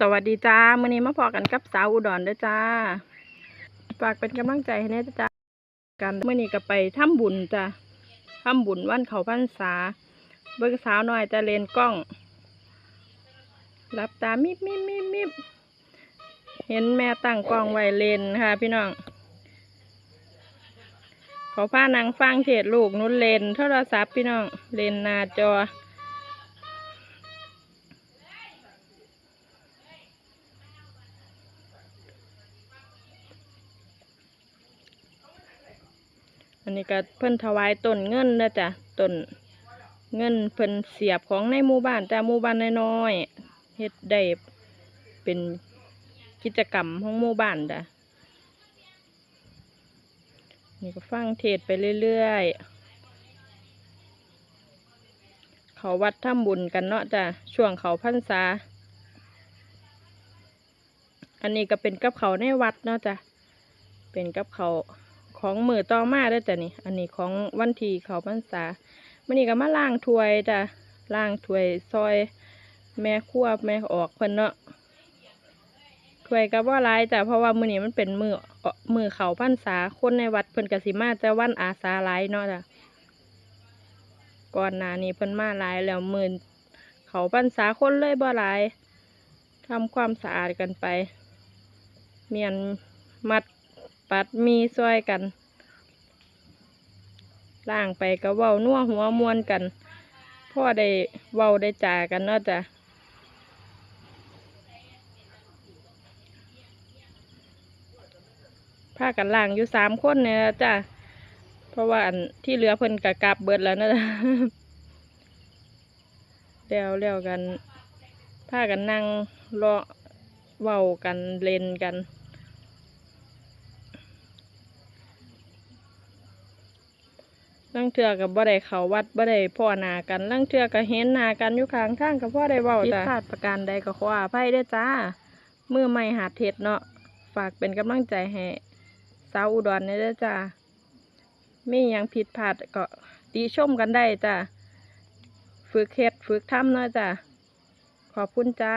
สวัสดีจ้ามื้อนี้มาพอกันกับสาวอุดรด้อจ้าฝากเป็นกำลังใจให้แน่จ้ากันมื้อนี้ก็ไปทำบุญจ้าทำบุญวันเขาพรรษา เบิ่งสาวน้อยจะเลนกล้องรับตามิบมิบมิบมิบเห็นแม่ตั้งกล้องไว้เลนค่ะ พี่น้องเขาพานางฟังเทศลูกนุ่นเลนโทรศัพท์พี่น้องเลนหน้าจอ อันนี้ก็เพิ่นถวายต้นเงินนะจ้ะต้นเงินเพิ่นเสียบของในหมู่บ้านจ้ะหมู่บ้านน้อยๆเฮ็ดได้เป็นกิจกรรมของหมู่บ้านจ้ะนี่ก็ฟังเทศไปเรื่อยๆ เขาวัดทำบุญกันเนาะจ้ะช่วงเขาพรรษา อันนี้ก็เป็นกับเขาในวัดเนาะจ้ะเป็นกับเขา ของมือต่อมาได้อจ้ะนี่ อันนี้ของวันที่เขาพรรษามื่อนี้ก็มาล้างถ้วยจ้ะล้างถ้วยซอย แม่ครัวแม่ออกเพิ่นเนาะถ้วยก็บ่หลายจ้ะเพราะว่ามื้อนี้มันเป็นมือเอ่อมือเขาพรรษาคนในวัดเพิ่นก็สิมาแต่วันอาสาหลายเนาะจ้ะก่อนหน้านี้เพิ่นมาหลายแล้วมื้อเขาพรรษาคนเลยบ่หลายทำความสะอาดกันไป เมียนมัด ปัดมีซอยกันล่างไปก็เว้านัวหัวมวนกันพ่อได้เว้าได้จ่ากันเนาะจ้ะพากันล่างอยู่สามคนเนี่ยนะจ้ะเพราะว่าอันที่เหลือเพิ่นกะกลับเบิดแล้วนะแล้วแล้วกันพากันนั่งรอเว้ากันเล่นกัน ลังเทือกับบ่ได้เขาวัดบ่ได้พ่อหนากันลังเทือกับเห็นหนากันอยู่ข้างทางกับพ่อได้เว้าจ้ะผิดพลาดประการใดก็ขออภัยด้จ้ามือใหม่หาดเท็ดเนาะฝากเป็นกำลังใจให้สาวอุดรเด้อจ้ามียังผิดพลาดก็ติชมกันได้จ้าฝึกเฮ็ดฝึกทำเนาะจ้าขอบคุณจ้า